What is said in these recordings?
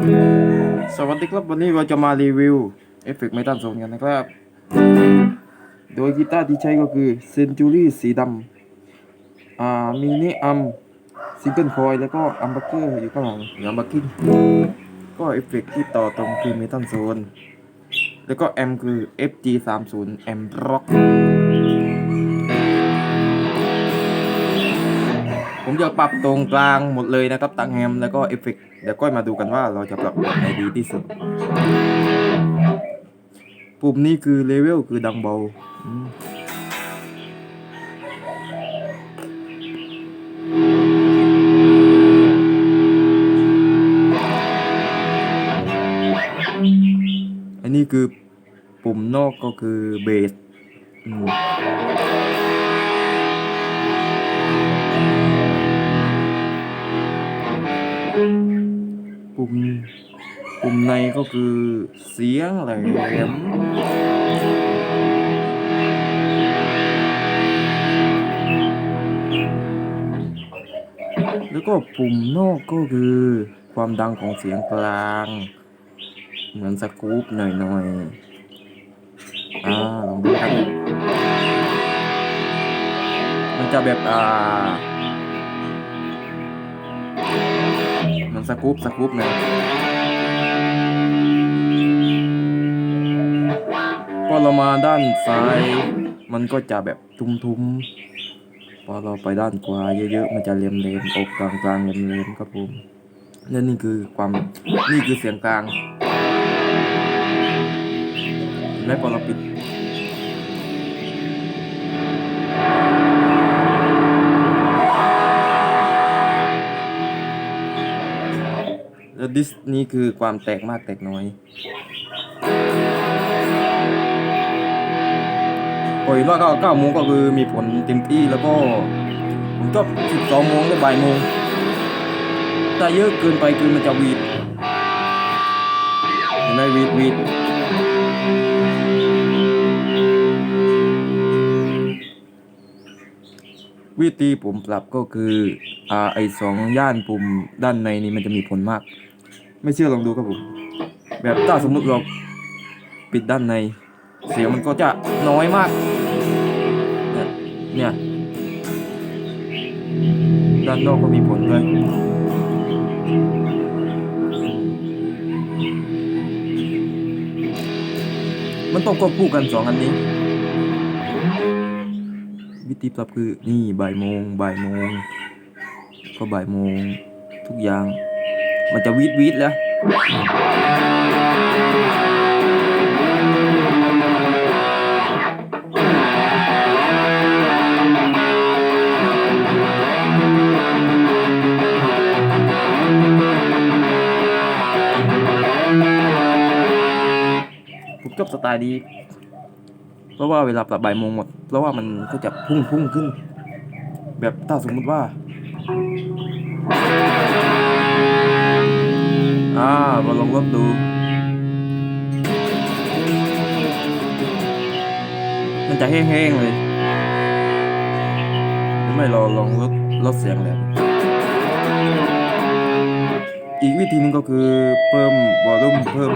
สวัสดีครับวันนี้เราจะมารีวิวเอฟเฟกต์ไมตันโซนกันนะครับ โดยกีตาร์ที่ใช้ก็คือเซนจูรี่สีดำอ่ามีนี่อัมซิงเกิลคอยแล้วก็อัมบักเกอร์อยู่ข้างหลังอัมบักกิ้งก็เอฟเฟกต์ที่ต่อตรงคือไมตันโซน แล้วก็แอมคือ FG 3 0แอมร็อก จะปรับตรงกลางหมดเลยนะครับตังแฮมแล้วก็เอฟเฟกเดี๋ยวก็มาดูกันว่าเราจะปรับแบบไหนดีที่สุดปุ่มนี้คือเลเวลคือดังเบาอันนี้คือปุ่มนอกก็คือเบส ปุ่ม ปุ่มในก็คือเสียงแหลมแล้วก็ปุ่มนอกก็คือความดังของเสียงกลาง เหมือนสกู๊ปหน่อยๆ อ่าลองดูครับมันจะแบบอ่า สกู๊ปสกู๊ปหน่อยพอเรามาด้านซ้าย มันก็จะแบบทุ้มๆ พอเราไปด้านขวาเยอะๆ มันจะเลียมเลมๆอกกลางกลางๆเลียมเลมๆครับผมและนี่คือความนี่คือเสียงกลางเห็นไหมพอเราปิด แล้วดิสนี่คือความแตกมากแตกน้อยปล่อยว่าเก้าเก้าโมงก็คือมีผลเต็มที่แล้วก็ผมชอบสิบสองโมงและบ่ายโมงถ้าเยอะเกินไปคือมันจะวีดเห็นไหมวีดวีดวิธีผมปรับก็คืออ่าไอสองย่านปุ่มด้านในนี้มันจะมีผลมาก ไม่เชื่อลองดูครับผม แบบถ้าสมมุติเราปิดด้านใน เสียงมันก็จะน้อยมากเนี่ยเนี่ย ด้านนอกก็มีผลด้วยมันต้องควบคู่กันสองอันนี้ วิธีปรับคือนี่บ่ายโมงบ่ายโมง ก็บ่ายโมง ทุกอย่าง มันจะวีดวีดแล้วผมชอบสไตล์นี้ เพราะว่าเวลาปรับบ่ายโมงหมด เพราะว่ามันก็จะพุ่งพุ่งขึ้น แบบถ้าสมมติว่า อ่ามาลองลดดูมันจะแห้งๆเลยหรือไม่รอลองลดลดเสียงแหลมอีกวิธีหนึงก็คือเพิ่มวอลลุ่มเพิ่ม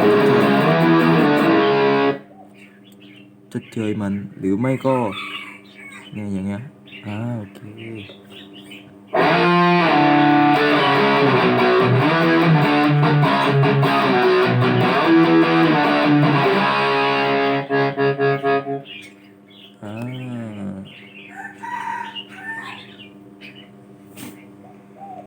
ชดเชยมันหรือไม่ก็เนี่ยอย่างเงี้ยอ่าโอเค อ่า